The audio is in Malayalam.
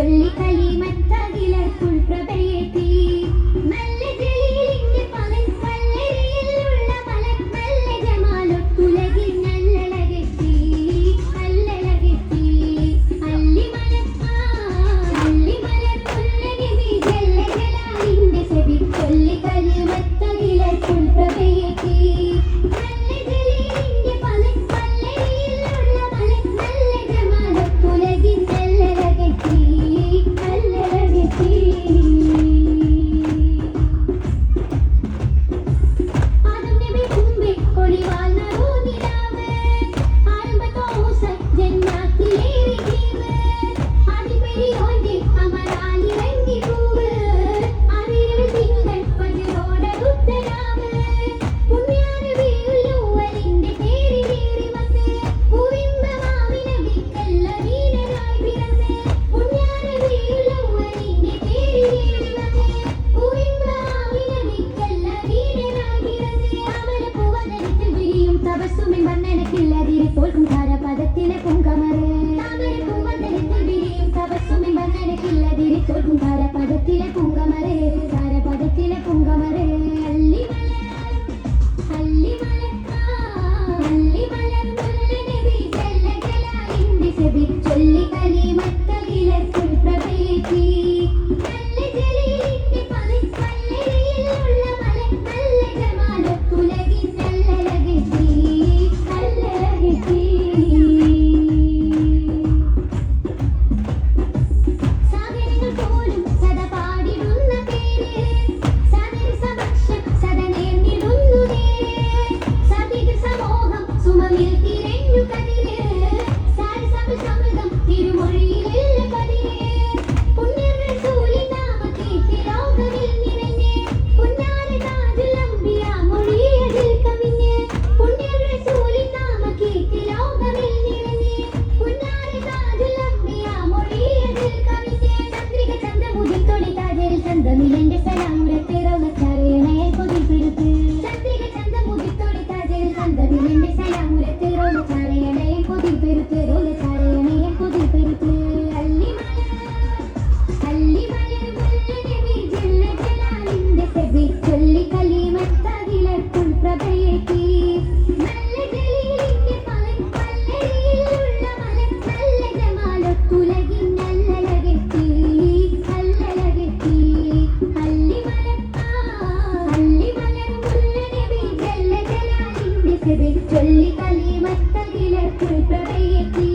ചൊല്ലി കലിമത്തകിലർക്കുൾ പുൽപ്രഭ കുമ്പിൻ വർണനക്കില്ലതിരെ തോൽക്കും താരപദത്തിലെ പൂങ്കമറ് താമരപ്പൂവന്തരത്തിൽ വിരിയും തപസ്സുമിൻ വർണനക്കില്ലതിരെ തോൽക്കും താരപദത്തിലെ പൂങ്കമറ് താരപദത്തിലെ പൂങ്കമറ് അല്ലിമല അല്ലിമല അല്ലിമല ചൊല്ലി ചന്തമിലെന്റെ സലാമുരത്തേറോന്ന് ചരയണയെ കൊതിപ്പിരുത്ത് ചന്ദ്രിക ചന്തമുതിത്തോടി കാജയിൽ ചന്തമിലെന്റെ സലാമുരത്തേറോന്ന് ചരയണയെ കൊതിപ്പിരുത്തേറോന്ന് ചൊല്ലി കലിമത്തകിലക്കുൾ പ്രഭയത്തി